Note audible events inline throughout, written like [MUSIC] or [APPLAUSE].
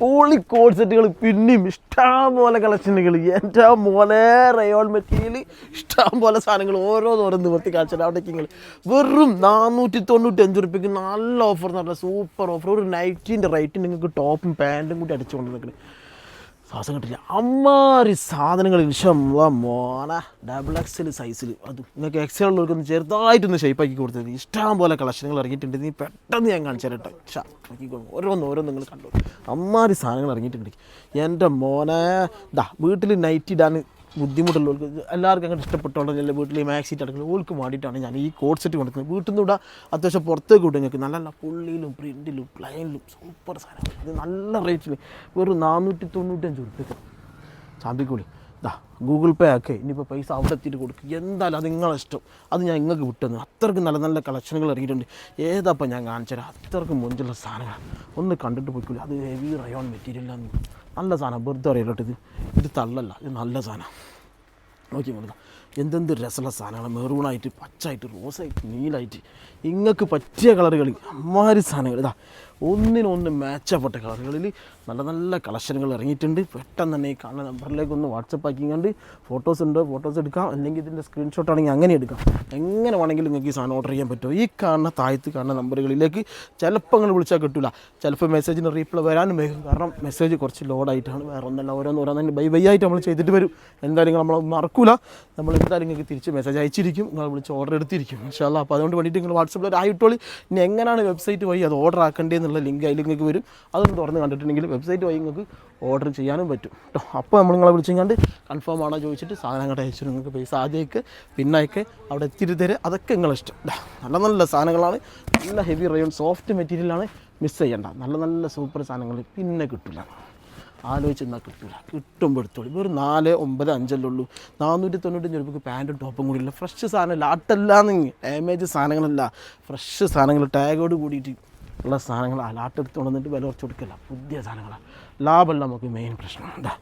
പൊളി കോഡ് സെറ്റുകൾ പിന്നെയും ഇഷ്ടം പോലെ കളക്ഷനുകൾ എന്റെ മോലെ റയോൺ മെറ്റീരിയൽ ഇഷ്ടം പോലെ സാധനങ്ങൾ ഓരോന്നോരോ നിവർത്തി കാണിച്ചാൽ അവിടേക്ക് നിങ്ങൾ വെറും നാനൂറ്റി തൊണ്ണൂറ്റഞ്ച് റുപ്യക്ക് നല്ല ഓഫർ എന്ന് പറഞ്ഞാൽ സൂപ്പർ ഓഫർ ഒരു നൈറ്റിന്റെ റേറ്റ് നിങ്ങൾക്ക് ടോപ്പും പാന്റും കൂടി അടിച്ചുകൊണ്ട് നിൽക്കുന്നത് ശ്വാസം കിട്ടില്ല. അമ്മാരി സാധനങ്ങൾ മോന. ഡബിൾ എക്സൽ സൈസിൽ അത് നിങ്ങൾക്ക് എക്സൽ ഉള്ളവർക്കൊന്ന് ചെറുതായിട്ടൊന്ന് ഷേപ്പാക്കി കൊടുത്തത് ഇഷ്ടം പോലെ കളക്ഷനുകൾ ഇറങ്ങിയിട്ടുണ്ട്. നീ പെട്ടെന്ന് ഞാൻ കാണിച്ചു തരട്ടെ. ഓരോന്ന് ഓരോന്ന് നിങ്ങൾ കണ്ടു അമ്മാരി സാധനങ്ങൾ ഇറങ്ങിയിട്ടുണ്ട്. എന്റെ മോനെ. ദാ വീട്ടിൽ നൈറ്റ് ഇടാൻ ബുദ്ധിമുട്ടുള്ളവർക്ക് എല്ലാവർക്കും അങ്ങനെ ഇഷ്ടപ്പെട്ടോണ്ടല്ലേ വീട്ടിൽ മാക്സിറ്റ് അടക്കുന്നത് ഓൾക്ക് വേണ്ടിയിട്ടാണ് ഞാൻ ഈ കോഡ് സെറ്റ് കൊടുക്കുന്നത് വീട്ടിൽ നിന്ന് ഇടാം അത്യാവശ്യം പുറത്തേക്ക് വിട്ടു നിങ്ങൾക്ക് നല്ല നല്ല പുള്ളിയിലും പ്രിന്റിലും പ്ലൈനിലും സൂപ്പർ സാധനം ഇത് നല്ല റേറ്റിൽ വെറും നാനൂറ്റി തൊണ്ണൂറ്റഞ്ച് ഉറുപ്പിക്ക് ചാമ്പിക്കൂടി ദാ ഗൂഗിൾ പേ ആക്കി ഇനിയിപ്പോൾ പൈസ അവിടെ എത്തിയിട്ട് കൊടുക്കും. എന്തായാലും അത് നിങ്ങളെ ഇഷ്ടം. അത് ഞാൻ നിങ്ങൾക്ക് വിട്ടുതന്നു അത്രയ്ക്ക് നല്ല നല്ല കളക്ഷനുകൾ ഇറങ്ങിയിട്ടുണ്ട്. ഏതാപ്പം ഞാൻ കാണിച്ചുതരാം അത്രയ്ക്ക് മുഞ്ചുള്ള സാധനങ്ങൾ ഒന്ന് കണ്ടിട്ട് പോയിക്കൂല അത് ഹെവി റയോൺ മെറ്റീരിയലാണ് നല്ല സാധനം. വെറുതെ അറിയില്ല ഇത്. ഇത് തള്ളല്ല. ഇത് നല്ല സാധനം. നോക്കി കൊടുക്കാം എന്തെന്ത് രസമുള്ള സാധനങ്ങൾ മെറൂണായിട്ട് പച്ചായിട്ട് റോസായിട്ട് നീലായിട്ട്. നിങ്ങൾക്ക് പറ്റിയ കളറുകൾ അമ്മാതിരി സാധനങ്ങൾ. ഇതാ ഒന്നിനൊന്ന് മാച്ചപ്പെട്ട കളറുകളിൽ നല്ല നല്ല കളക്ഷനുകൾ ഇറങ്ങിയിട്ടുണ്ട്. പെട്ടെന്ന് തന്നെ ഈ കാണുന്ന നമ്പറിലേക്ക് ഒന്ന് വാട്സപ്പ് ആക്കിങ്ങാണ്ട് ഫോട്ടോസ് ഉണ്ടോ. ഫോട്ടോസ് എടുക്കാം. അല്ലെങ്കിൽ ഇതിന്റെ സ്ക്രീൻഷോട്ട് ആണെങ്കിൽ അങ്ങനെ എടുക്കാം. എങ്ങനെ വേണമെങ്കിലും നിങ്ങൾക്ക് ഈ സാധനം ഓർഡർ ചെയ്യാൻ പറ്റുമോ? ഈ കാണുന്ന താഴത്ത് കാണുന്ന നമ്പറുകളിലേക്ക് ചിലപ്പോൾ അങ്ങനെ വിളിച്ചാൽ കിട്ടില്ല ചിലപ്പോൾ മെസ്സേജിന് റീപ്ലൈ വരാനും വേഗം കാരണം മെസ്സേജ് കുറച്ച് ലോഡായിട്ടാണ് വേറെ ഒന്നല്ല. ഓരോന്ന് ഓരോന്ന് ബൈ ബൈ ആയിട്ട് നമ്മൾ ചെയ്തിട്ട് വരും. എന്തായാലും നമ്മൾ മറക്കൂല. നമ്മൾ എന്തായാലും നിങ്ങൾക്ക് തിരിച്ച് മെസ്സേജ് അയച്ചിരിക്കും. നിങ്ങൾ വിളിച്ച് ഓർഡർ എടുത്തിരിക്കും. ഇൻഷാല്ല അപ്പോൾ അതുകൊണ്ട് വേണ്ടിയിട്ട് നിങ്ങൾ വാട്സപ്പിൽ ഒരു ആയിട്ടോളി ഇനി എങ്ങനെയാണ് വെബ്സൈറ്റ് വഴി അത് ഓർഡർ ആക്കേണ്ടതെന്നുള്ള ലിങ്ക് അതിൽ നിങ്ങൾക്ക് വരും. അതൊന്ന് തുറന്ന് കണ്ടിട്ടുണ്ടെങ്കിൽ വെബ്സൈറ്റ് വഴി നിങ്ങൾക്ക് ഓർഡർ ചെയ്യാനും പറ്റും കേട്ടോ അപ്പോൾ നമ്മൾ നിങ്ങളെ വിളിച്ചെങ്ങാണ്ട് കൺഫേം ആണോ ചോദിച്ചിട്ട് സാധനം അങ്ങോട്ട് അയച്ചു നിങ്ങൾക്ക് പൈസ ആദ്യമൊക്കെ പിന്നൊക്കെ അവിടെ എത്തിയിട്ട് തരും. അതൊക്കെ നിങ്ങളെ ഇഷ്ടം. ദാ, നല്ല നല്ല സാധനങ്ങളാണ്. നല്ല ഹെവി റയോൺ സോഫ്റ്റ് മെറ്റീരിയലാണ് മിസ് ചെയ്യേണ്ട നല്ല നല്ല സൂപ്പർ സാധനങ്ങൾ പിന്നെ കിട്ടില്ല ആലോചിച്ച് എന്നാൽ കിട്ടില്ല കിട്ടുമ്പോൾ എടുത്തോളൂ. വെറും നാല് ഒമ്പത് അഞ്ചല്ലേ ഉള്ളൂ. നാനൂറ്റി തൊണ്ണൂറ്റഞ്ച് രൂപയ്ക്ക് പാന്റും ടോപ്പും കൂടി ഇല്ല. ഫ്രഷ് സാധനമല്ല. ആട്ടല്ലാന്ന് ഡാമേജ് സാധനങ്ങളല്ല. ഫ്രഷ് സാധനങ്ങൾ ടാഗോട് കൂടിയിട്ട് ഉള്ള സാധനങ്ങൾ അലാട്ടെടുത്ത് കൊണ്ടുവന്നിട്ട് വന്നിട്ട് വില കുറച്ച് കൊടുക്കില്ല. പുതിയ സാധനങ്ങളാണ് ലാഭമല്ല നമുക്ക് മെയിൻ പ്രശ്നം. എന്താ?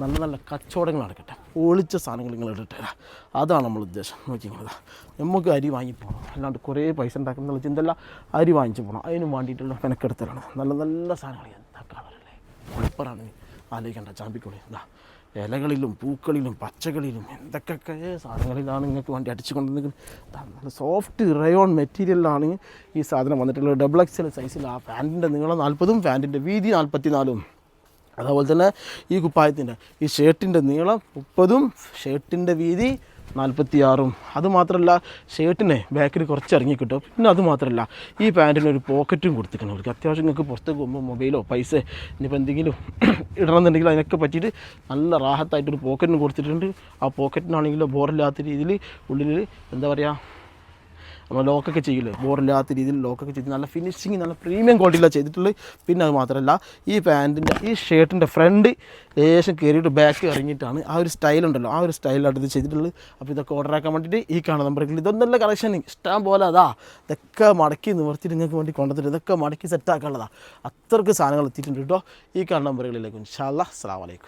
നല്ല നല്ല കച്ചവടങ്ങൾ നടക്കട്ടെ. ഒളിച്ച സാധനങ്ങൾ നിങ്ങൾ ഇട്ടിട്ട് തരാം അതാണ് നമ്മൾ ഉദ്ദേശം. നോക്കിക്കുന്നത് നമുക്ക് അരി വാങ്ങിപ്പോകണം അല്ലാണ്ട് കുറേ പൈസ ഉണ്ടാക്കുന്ന ചിന്തല്ല അരി വാങ്ങിച്ചു പോകണം അതിന് വേണ്ടിയിട്ടുള്ള മെനക്കെടുത്തലാണ്. നല്ല നല്ല സാധനങ്ങൾ. എന്താ കളറല്ലേ കുഴപ്പമാണ് ആലോചിക്കേണ്ട. ചാമ്പിക്കോളി. എന്താ? ഇലകളിലും പൂക്കളിലും പച്ചകളിലും എന്തൊക്കെയൊക്കെ സാധനങ്ങളിലാണ് നിങ്ങൾക്ക് വണ്ടി അടിച്ചു കൊണ്ടുവന്നിരിക്കുന്നത് നല്ല സോഫ്റ്റ് റയോൺ മെറ്റീരിയലാണ് ഈ സാധനം വന്നിട്ടുള്ളത്. ഡബിൾ എക്സൽ സൈസിൽ ആ പാന്റിന്റെ നീളം നാൽപ്പതും പാന്റിന്റെ വീതി നാൽപ്പത്തി നാലും അതുപോലെ തന്നെ ഈ കുപ്പായത്തിന്റെ ഈ ഷർട്ടിന്റെ നീളം മുപ്പതും ഷർട്ടിന്റെ വീതി നാൽപ്പത്തിയാറും അതുമാത്രമല്ല ഷർട്ടിനെ ബാക്കിൽ കുറച്ച് ഇറങ്ങി കിട്ടും പിന്നെ അതുമാത്രമല്ല ഈ പാന്റിന് ഒരു പോക്കറ്റും കൊടുത്തിരിക്കണം. അവർക്ക് അത്യാവശ്യം നിങ്ങൾക്ക് പുറത്തേക്ക് പോകുമ്പോൾ മൊബൈലോ പൈസ ഇനിയിപ്പോൾ എന്തെങ്കിലും [CLEARS THROAT] ഇടണമെന്നുണ്ടെങ്കിൽ അതിനൊക്കെ പറ്റിയിട്ട് നല്ല റാഹത്തായിട്ടൊരു പോക്കറ്റിന് കൊടുത്തിട്ടുണ്ട്. ആ പോക്കറ്റിനാണെങ്കിലും ബോറില്ലാത്ത രീതിയിൽ ഉള്ളിൽ എന്താ പറയുക നമ്മൾ ലോക്കൊക്കെ ചെയ്യില്ലേ? ബോറില്ലാത്ത രീതിയിൽ ലോക്കൊക്കെ ചെയ്ത് നല്ല ഫിനിഷിങ് നല്ല പ്രീമിയം ക്വാളിറ്റിയിലാണ് ചെയ്തിട്ടുള്ളത് പിന്നെ അത് മാത്രമല്ല ഈ പാന്റിന്റെ ഈ ഷർട്ടിന്റെ ഫ്രണ്ട് ലേശം കയറിയിട്ട് ബാക്ക് ഇറങ്ങിയിട്ടാണ് ആ ഒരു സ്റ്റൈലുണ്ടല്ലോ ആ ഒരു സ്റ്റൈലാണ് ഇത് ചെയ്തിട്ടുള്ളത്. അപ്പോൾ ഇതൊക്കെ ഓർഡർ ആക്കാൻ വേണ്ടിയിട്ട് ഈ കാണുന്ന നമ്പറിൽ ഇതൊന്നല്ല കളക്ഷൻ ഇഷ്ടം പോലെ അതാ. ഇതൊക്കെ മടക്കി നിവർത്തിയിട്ട് നിങ്ങൾക്ക് വേണ്ടി കൊണ്ടുവന്നിട്ട് ഇതൊക്കെ മടക്കി സെറ്റാക്കാനുള്ളതാണ് അത്രയ്ക്ക് സാധനങ്ങൾ എത്തിയിട്ടുണ്ട് കേട്ടോ. ഈ കാണുന്ന നമ്പറുകളിലേക്ക് ഇൻഷാല്ലാ അസ്സാം വലൈക്കും